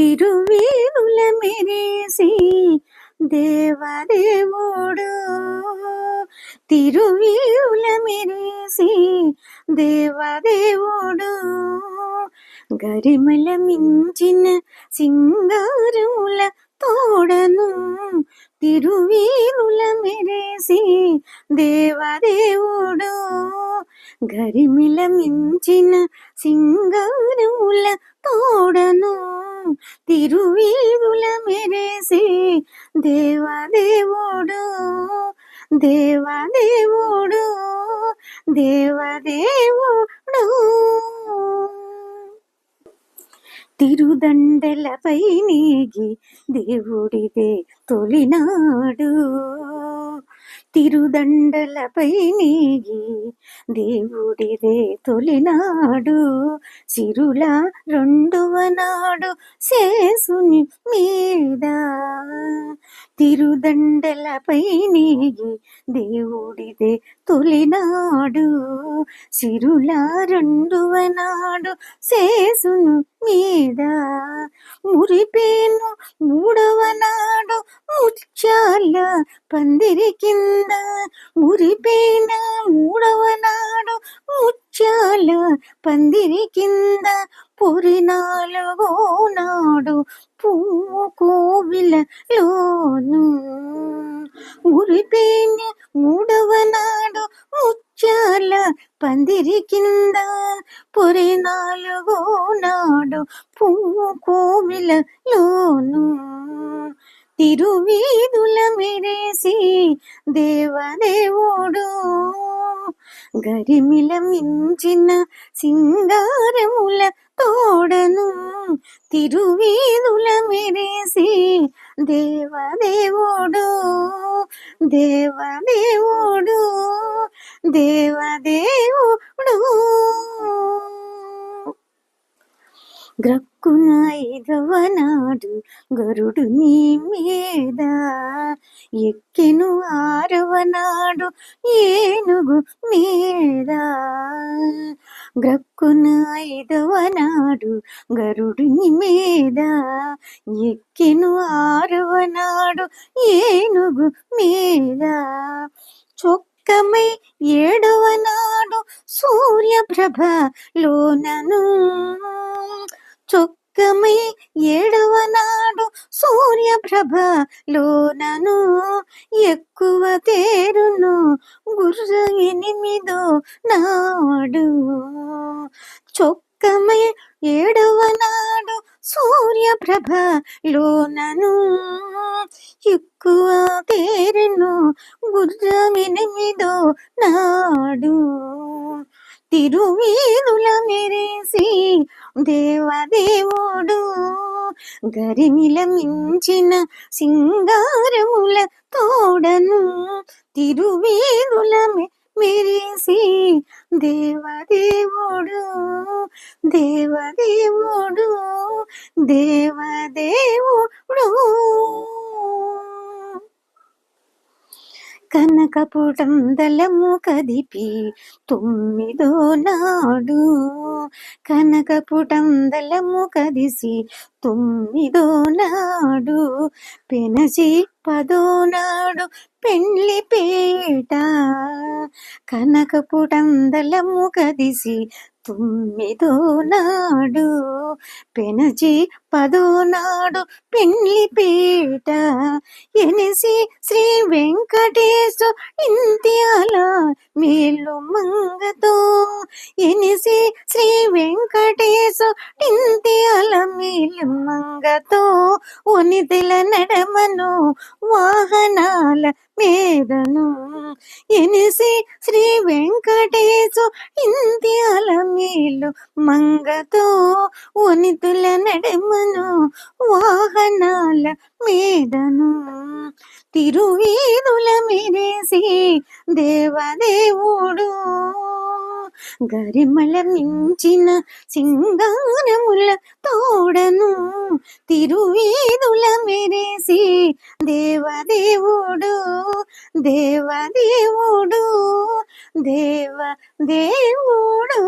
తిరువేముల మెరేసి దేవదేవుడు తిరువేముల మెరేసి దేవదేవుడు గరిమల మించిన సింగారముల తోడను తిరువేముల మెరేసి దేవదేవుడు గరిమిల మించిన సింగారముల తోడను తిరువీధుల మెరేసి దేవదేవుడు దేవదేవుడు దేవదేవుడు. తిరుదండలపై నీగి దేవుడిదే తొలినాడు. తిరుదండలపై నీగి దేవుడిదే తొలినాడు. సిరుల రెండవ నాడు శేసుని మీద తిరుదండలపై నీగి దేవుడిదే తొలినాడు. సిరుల రెండువనాడు శేసును మీద. మురిపేను మూడవనాడు ముత్యాల పందిరి కింద. మురిపేన మూడవ పందిరి కింద పొరి నాలుగో నాడు పువ్వు కోవిలలోను మురిపేన మూడవ నాడు ముత్యాల పందిరి కింద పొరి నాలుగో నాడు పువ్వు కోవిలలోను తిరువీధుల మెరేసి దేవదేవుడు గరిమిల మించిన సింగారముల తోడను తిరువేదుల మెరేసి దేవదేవుడు దేవదేవుడు దేవదేవుడు. గ్రక్కున ఐదవ నాడు గరుడు నీ మీద ఎక్కెను ఆరవ నాడు ఏనుగు మీద. గ్రక్కున ఐదవ నాడు గరుడుని మీద ఎక్కెను ఆరవ నాడు ఏనుగు మీద. చొక్కమై ఏడవ నాడు సూర్యప్రభ లోనను చొక్కమై ఏడవ నాడు సూర్యప్రభ లోనను ఎక్కువ తేరును గుర్ర ఎనిమిదో నాడు. చొక్కమై ఏడవ నాడు సూర్యప్రభ లోనను ఎక్కువ తేరును గుర్ర ఎనిమిదో నాడు. తిరువీధుల మెరేసి దేవదేవుడు గరిమిల మించిన సింగారముల తోడను తిరువీధుల మెరేసి దేవదేవుడు దేవదేవుడు దేవదేవుడు. కనకపుటందలము కదిపి తొమ్మిదో నాడు. కనకపుటందలము కదిసి తొమ్మిదో నాడు. పెనసి పదో నాడు పెండ్లి పేట. కనకపుటందలము కదిసి తొమ్మిదో నాడు. పెనచి పదోనాడు పెండ్లి ఎనిసి శ్రీ వెంకటేశు ఇంత్యాల మేలు మంగతో. ఎనిసి శ్రీ వెంకటేశు ఇంత్యాల మేలు మంగతో. ఒనిదిల నడమను వాహనాల మేదను. ఎనిసి శ్రీ వెంకటేశు ఇంత్యాల మేలు మంగతో. ఒనితుల నడమను వాహనాల మీదను తిరువీధుల మెరేసి దేవదేవుడు గరిమల మించిన సింగారముల తోడను తిరువీధుల మెరేసి దేవదేవుడు దేవదేవుడు దేవ దేవుడు